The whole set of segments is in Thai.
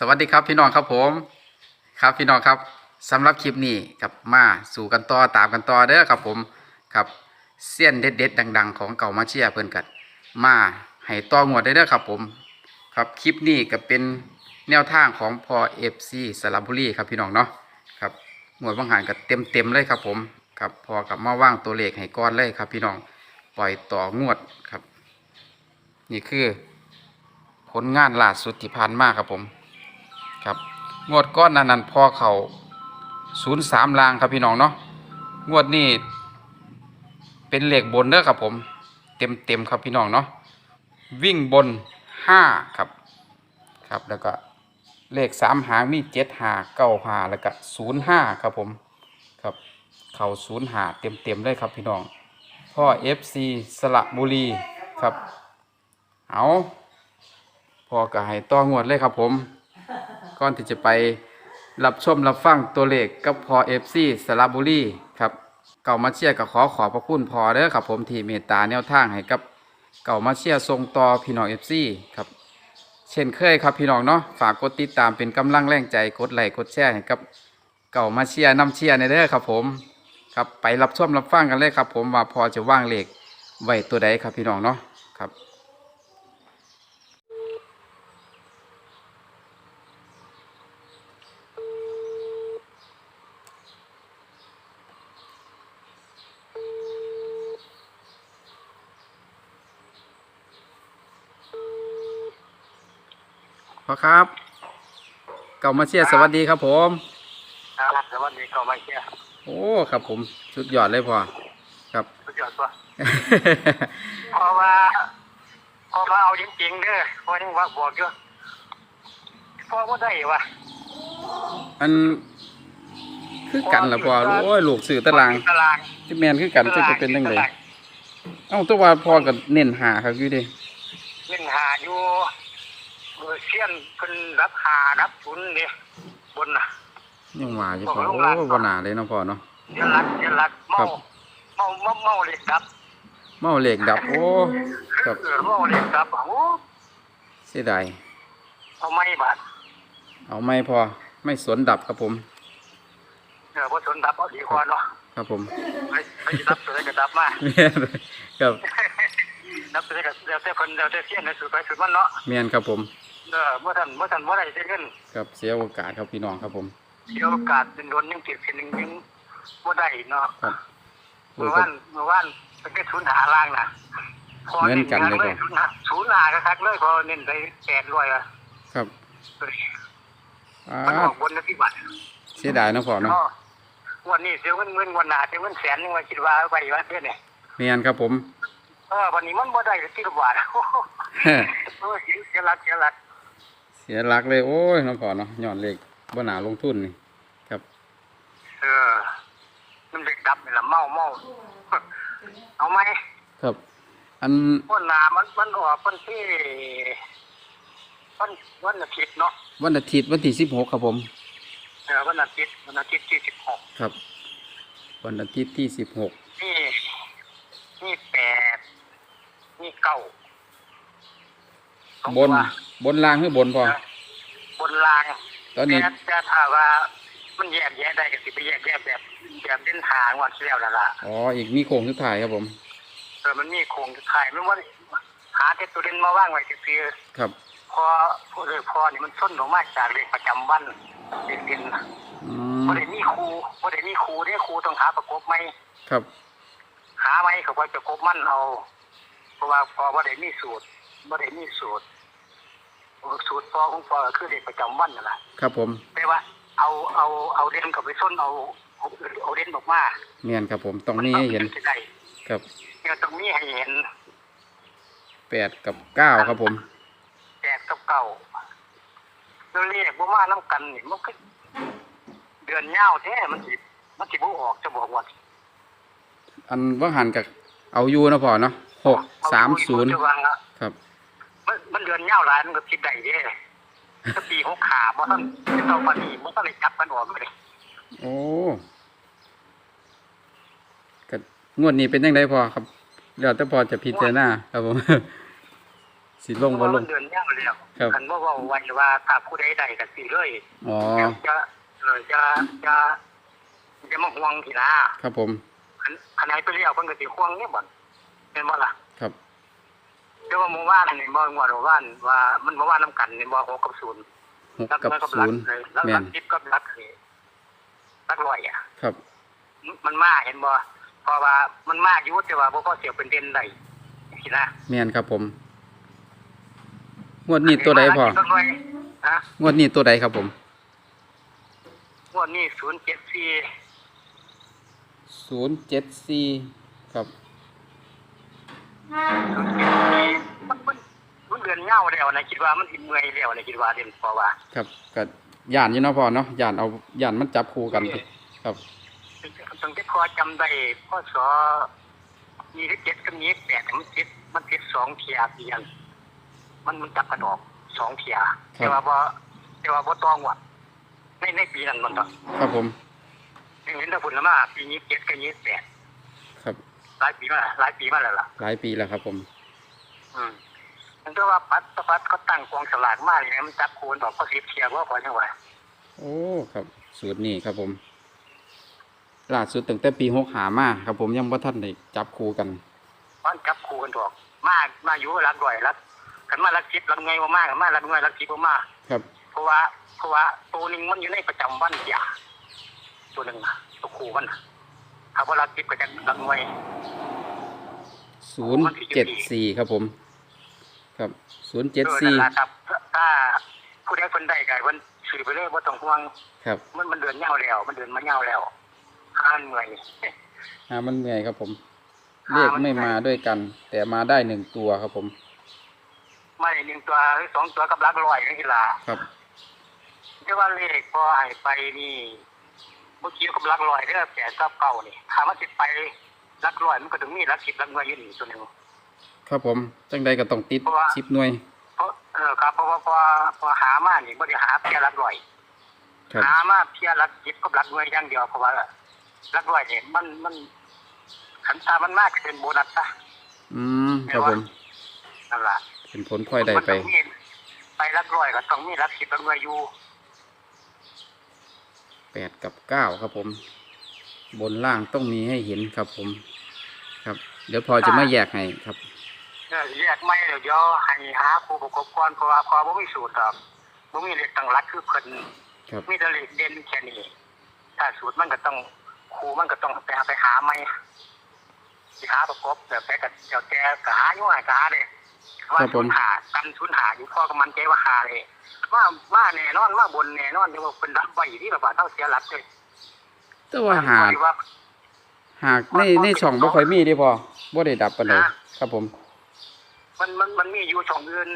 สวัสดีครับพี่น้องครับผมครับพี่น้องครับสำหรับคลิปนี้ครับมาสู่กันต่อตามกันต่อเด้อครับผมครับเสี้ยนเด็ดๆดัง ๆ ของเก่ามาเชียเพื่อนกันมาให้ต่องวดได้เด้อครับผม ครับคลิปนี้ก็เป็นแนวทางของพอเอฟซีสระบุรีครับพี่น้องเนาะครับหมวดบางหารก็เต็มเต็มเลยครับผมครับพอกับมาว่างตัวเลขให้ก้อนเลยครับพี่น้องปล่อยต่องวดครับ นี่คือผลงานล่าสุดที่ผ่านมาครับผม ครับ งวดก้อนนั้นนั้นพอเขาศูนย์สามลางครับพี่น้องเนาะงวดนี้เป็นเหล็กบนเด้อครับผม เต็มเต็มครับพี่น้องเนาะวิ่งบนห้าครับครับแล้วก็เลขสามหางมีเจ็ดหาเก้าหาแล้วก็ศูนย์ห้าครับผมครับเข่าศูนย์หาเต็มเต็มเลยครับพี่น้อง พ่อเอฟซีสระบุรีครับ เอาพอก็ให้ต้องวดเลยครับผม ก่อนที่จะไปรับชมรับฟังตัวเลขกับพอเอฟซีสระบุรีครับเก่ามาเชียร์ก็ขอขอบพระคุณพอเด้อครับผมที่เมตตาแนวทางให้กับเก่ามาเชียร์ทรงต่อพี่น้องเอฟซีครับเช่นเคยครับพี่น้องเนาะฝากกดติดตามเป็นกำลังแรงใจกดไลค์กดแชร์ให้กับเก่ามาเชียร์นำเชียร์ในเด้อครับผมครับไปรับชมรับฟังกันเลยครับ ผมว่าพอจะว่างเลขไว้ตัวใดครับพี่น้องเนาะครับ พอครับ เก่ามาเชียร์สวัสดีครับผม ครับสวัสดีก็มาเชียร์โอ้ ครับผมสุดยอดเลยพอครับ สุดยอดตัวเพราะว่าเพราะว่าเอาจริงๆเด้อเพราะยังว่าบอกอยู่เพราะว่าได้วะอันคือกันละพอโอ้ยลูกสื่อตารางตารางที่แมนคือกันจะเป็นยังไงเอ้าแตัวว่าพอกับเน้นหาครับอยู่เดิเล่นหาอยู่ เออเชียนเพิ่นรับหารับทุนเนี่ยบนน่ะยังว่าอยู่พอโอ้ยบ่น่าเลยเนาะพอเนาะเดี๋ยวรักเดี๋ยวรักเมาครับเมาเมาเมาเล็กดับ เมาเหล็กดับโอ้ครับเออเมาเล็กดับโอ้เสียดายเอาไม่บาดเอาไม่พอไม่สนดับครับผมเออพอชนดับเอาดีกว่าเนาะครับผมไปไปดับตัวได้ก็ดับมาแม่นครับนับถือกับเดี๋ยวแต่คนเดี๋ยวแต่เสี้ยนในสุดไปสุดมันเนาะแมนครับผม เออเมื่อท่านเมื่อท่านเมื่อไรจะเงินครับเสียโอกาสครับพี่น้องครับผมเสียโอกาสเป็นโดนยังติดเป็นหนึ่งยังเมื่อได้เนาะครับเมื่อวานเมื่อวานเป็นแค่ศูนย์หาล่างนะพอเหมือนกันเลยเลยศูนย์หาศูนย์หาคักๆเลยพอเน้นไปแปดร้อยอะครับอ่มันอาอกบนนะที่บัตรเสียดายเนาะพอเนาะก็วันนี้เสียเงินเงินวันหนาเสียเงินแสนนึงมาคิดว่าเอาไปว่าเพื่อนเนี่ยแมนครับผมเออวันนี้มันบ่ได้ที่ละบาทโอ้โหเออเสียเสียหลักเสียหลักเสียหลักเลย โอ้ยน้องพอเนาะย้อนเลขบ่หนาลงทุนนี่ครับเออมันเด็กดับนี่ละเมาเมาเอาไหมครับ อันวันหนามันมันออกวันที่วันวันอาทิตย์เนาะวันอาทิตย์วันที่สิบหกครับผมเออวันอาทิตย์วันอาทิตย์ที่สิบหกครับ วันอาทิตย์ที่สิบหกนี่นี่แปดนี่เก้าสอง บนตัวบนล่างหรือบนพอ บนรางตอนนี้ แต่จะถามว่ามันแยกแยะได้ก็สิไปแยกแยะแบบแบบเดินทางวันที่แล้วนั่นล่ะอ๋อ อีกมีโค้งสุดท้ายครับผม เออมันมีโครงข่ายไม่ว่าหาเทตัวเด่นมาว่างไว้คือครับพอพอเลยพอนี่มันส้นออกมาจากเลขประจำวันเด่นๆนะอืพอมได้มีครูพอได้มีครูได้ครูต้องหาประกบไหม ครับ หาไหมเขาว่าประกบมันเอา เพราะว่าพอว่าได้มีสูตร ว่าได้มีสูตรสูตรพอของพอก็คือเลขประจำวันนั่นแหละครับผมแต่ว่า เอาเอาเอาเด่นกับไปส้นเอาเอาเอาเด่นออกมาแมนครับผมต้องมีให้เห็นจะได้ครับเนี่ยตรงนี้ให้เห็นแปดกับเก้าครับผมแปดกับเก่าเราเรียกว่ามาน้ำกันนี่มันก็เดือนเงาวแท้มันสิมันสิบ่ออกจะบอกว่าอันว่างหันกับเอาอยู่นะพอเนาะหกสามศูนย์จะวางอะครับ มันมันเดือนเงาวหลายมันก็คิดได้เด้ก็ปีหกขาบ่ทันจะต้องปานนี้มันก็เลยจับกันออกเลยโอ้ก็งวดนี้เป็นยังไงพอครับเดี๋ยวแต่พอจะพิจารณาครับผมสิลงบ่ลงเพราะว่ามันเดือนยาวแล้วครับคันว่าเว้าไว้ว่าถ้าผู้ใดใดก็สิเลยอ๋อจะเออจะจะจะมาห่วงทีนะครับผมคันคันไหนไปเรียกเพิ่นก็สิห่วงเนี่ยบ่เป็นบ่ล่ะครับ แต่ว่าเมื่อวานนี่บ่งวดเมื่อวานว่ามันเมื่อวานนํกันนี่บ่6กับ0หกกับรัศูนย์เลยแล้วแม่รันกจิบกับรักนี่รักร้อยอะ ครับ มันมาเห็นบ่เพราะว่ามันมาอยู่แต่ว่าบ่พอเสียเป็นเด่นได้สินะแม่นครับผมงวดนี้ตัวใดพ่อรักจิบรักร้อยฮะงวดนี้ตัวใดครับผมงวดนี้074ศูนย์เจ็ดสี่ครับมันมันมัน เดือนเหงาแล้วนะคิดว่ามันสิเมื่อยแล้วนะคิดว่าเด่นเพราะว่า ครับก็ย่านอยู่เนาะพ่อเนาะย่านเอาย่านมันจับคู่กันครับ ตั้งแต่พอจำได้พศ27กับ28มันติดมันติดสองเที่ยเพียงมันมันจับกันออกสองเที่ยครับ แต่ว่าบ่แต่ว่าบ่ต้องว่ะในในปีนั้นมันต้องครับผมเห็นแต่ฝุ่นละมาปี27กับ28ครับ หลายปีมาหลายปีมาแล้วล่ะ หลายปีแล้วครับผม อืม มันก็ว่าปัดปัดเขาตั้งกองสลากมาเลยนะมันจับคูณบอกก็สิบเที่ยบ่พอจังหวะโอ้ครับ สูตรนี้ครับผมล่าสุดตั้งแต่ปีหกหามาครับผมยังบ่ทันได้จับคู่กันมันจับคูกันดอกมามาอยู่รักด้วยรักกันมารักจิบรักไงบ่มากกันมารักไงรักจิบบ่มาครับ เพราะว่าเพราะว่าตัวหนึงมันอยู่ในประจำวันอย่าตัวหนึงน่ะตัวคูมันน่ะถ้าว่ารักจิบก็จะรักไงศูนย์เจ็ดสี่ครับผม ครับศูนย์เจ็ดสี่ออนั่นล่ะครับถ้าผู้ใดคนใดก็เพิ่นซื้อไปเลยบ่ต้องห่วง ครับมันมันเดินเหงาแล้ว มันเดินมาเหงาแล้วห้านเหนื่อย หามันเหนื่อยครับผมเลขไม่มาด้วยกัน แต่มาได้หนึ่งตัวครับผม ไม่หนึ่งตัวหรือสองตัวกับรักร้อยนี่ล่ะครับแต่ว่าเลขพอให้ไปนี่เมื่อกี้กับรักร้อยเด้อแปดกับเก้านี่ถ้ามันสิไปรักร้อยมันก็ต้องมีรักสิบรักหน่วยอยู่นี่ตัวหนึง ครับผมจังใดก็ต้องติดเพราะว่า สิบหน่วย เพราะเออครับเพราะว่าพอพอหามานี่บ่ได้หาเพียงรักร้อย ครับ หามาเพียงรักสิบกับรักหน่วยอย่างเดียวเพราะว่ารักร้อยนี่มันมันขันตามันมากเป็นโบนัสซะอืมครับผม นั่นล่ะเป็นผลพลอยได้ไปมันต้องมีไปรักร้อยก็ต้องมีรักสิบรักหน่วยอยู่แปดกับเก้าครับผม บนล่างต้องมีให้เห็นครับผม ครับ เดี๋ยวพอจะไม่แยกให้ครับ เออแยกไม่เดี๋ยวเดี๋ยวให้หาครูประกอบก่อนเพราะว่าพอบ่มีสูตรครับบ่มีเลขตั้งหลักคือเพิ่นครับมีแต่เลขเด่นแค่นี้ถ้าสูตรมันก็ต้องครูมันก็ต้องไปหาไปหาใหม่สิหาประกอบแบบแต่ก็เดี๋ยวแกก็หาอยู่ให้ก็หาเด้ว่าสูญหากันสูญหาอยู่พอก็มันใจว่าหาเลยว่ามาแน่นอนมาบนแน่นอนเดี๋ยวว่าเพิ่นรับไว้ที่แบบว่าเท่าเสียหลักเลยแต่ว่าหากว่าหากในในช่องบ่ค่อยมีเดิพอบ่ได้ดับปานใดฮะครับผม มันมันมันมีอยู่ช่องอื่น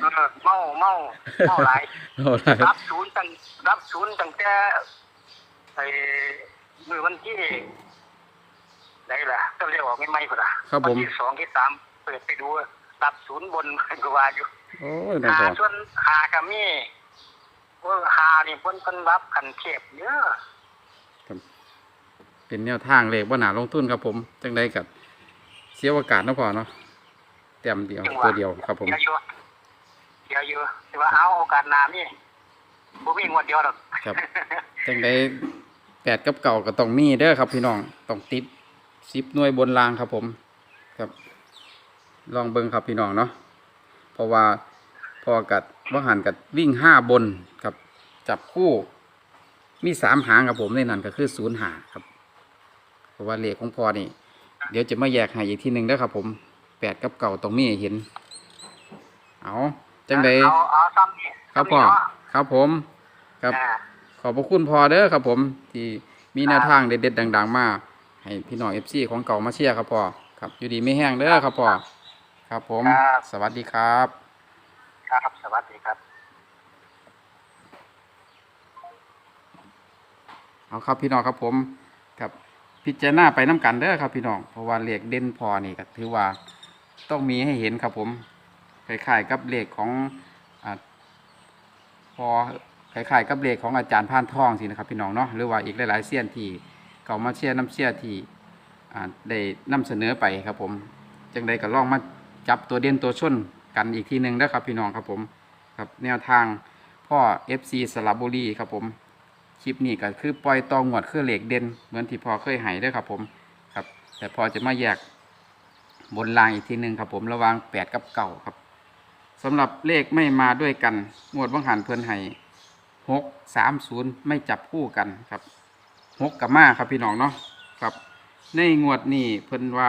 เออเมาเมาเมาหลายเอาละครัรับบศูนย์ตั้งรับศูนย์ตั้งแต่ไอ้มือวันที่ไหนล่ะต้องเรียกว่าไม่ไม่ก็ล่ะครับผม วันที่สองที่สามเปิดไปดูรับศูนย์บนก็ว่าอยู่ โอ้ยนั่นหาพอส่วนหากับมีเออหานี่เพิ่นเพิ่นรับกันเทียบเยอะครับเป็นแนวทางเลขบ่น่าลงทุนครับผมจังใดกับเสียโอกาสเนาะพอเนาะ เต็มเดียวจังหวะตัวเดียวครับผม เดี๋ยวอยู่เดี๋ยวอยู่แต่ว่าเอาโอกาสหน้านี่บ่มีงวดเดียวหรอกครับจังใดแปดกับเก่าก็ต้องมีเด้อครับ พี่น้องต้องติดสิบหน่วยบนรางครับผม ครับ ลองเบิ่งครับพี่น้องเนาะเพราะว่าพอกัดว่าหันกัดวิ่งห้าบนครับ จับคู่ มีสามหางครับผมในนั้นก็คือศูนย์หาครับ เพราะว่าเลขของพอนี่ เดี๋ยวจะมาแยกให้อีกทีหนึ่งเด้อครับผม แปดกับเก่าตรงนี้ให้เห็น เอาจังใดเอาเอาซ้ำนี่ครับพ่อซ้ำนี่เนาะครับผม ครับอ่าขอบพระคุณพอเด้อครับผม ที่มีแนวทางเด็ดๆดัง ๆ มาให้พี่น้องเอฟซีของเก่ามาเชียร์ครับพ่อครับ อยู่ดีไม่แห้งเด้อครับพ่อครับผม สวัสดีครับ ครับ สวัสดีครับ เอาครับพี่น้องครับผม ครับพิจารณาไปน้กันเด้อครับพี่น้อง เพราะว่าเลขเด่นพอนี่ก็ถือว่า ต้องมีให้เห็นครับผมคล้ายๆกับเลขของอพอคล้ายๆกับเลขของอาจารย์พานทองสินะครับพี่น้องเนาะหรือว่าอีกหลายๆเสี้ยนที่เก่ามาเชียน้ำเชียที่ได้นำเสนอไปครับผมจังใดก็ลองมาจับตัวเด่นตัวชนกันอีกทีหนึ่งนะครับพี่น้องครับผมครับแนวทางพ่อ FC สระบุรีครับผมคลิปนี้ก็คือปล่อยตองหวดคือเหล็กเด่นเหมือนที่พ่อเคยให้เด้อครับผมครับแต่พอจะมาแยก บนรางอีกทีหนึ่งครับผมระวางแปดกับเก่าครับสำหรับเลขไม่มาด้วยกันงวดบังหันเพื่อนให้หกสามศูนย์ไม่จับคู่กันครับหกกับมาครับพี่น้องเนาะครับ ในงวดนี้เพิ่นว่า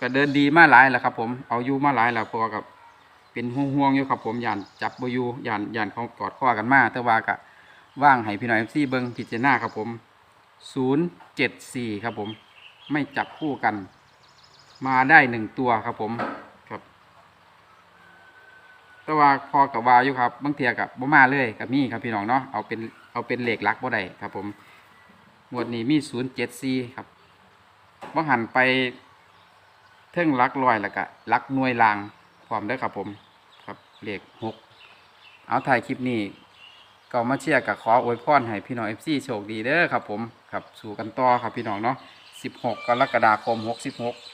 ก็เดินดีมาหลายแล้วครับผมเอาอยู่มาหลายแล้วพราะว่ากับเป็นห่วงๆอยู่ครับผมยานจับบอยู่ยานยานเขากอดข้อกันมาแต่ว่าก็ว่างให้พี่น้อง FC เบิงพิจารณาครับผม 074 ครับผม ไม่จับคู่กัน มาได้หนึ่งตัวครับผมครับ แต่ว่าพอกับวาอยู่ครับบางเทียกับบ่มาเลยกับมีครับพี่น้องเนาะเอาเป็นเอาเป็นเหล็กลักบ่ได้ครับผมหมวดนี้มีศูนย์เจ็ดสี่ครับบ่หันไปเทิงลักลอยแล้วก็ลักนวยลางพร้อมเด้ครับผมครับเหล็กหกเอาถ่ายคลิปนี้ก็มาเชียร์กับขออวยพรให้พี่น้องเอฟซีโชคดีเด้อครับผมครับสู่กันต่อครับพี่น้องเนาะ16 กรกฎาคม 66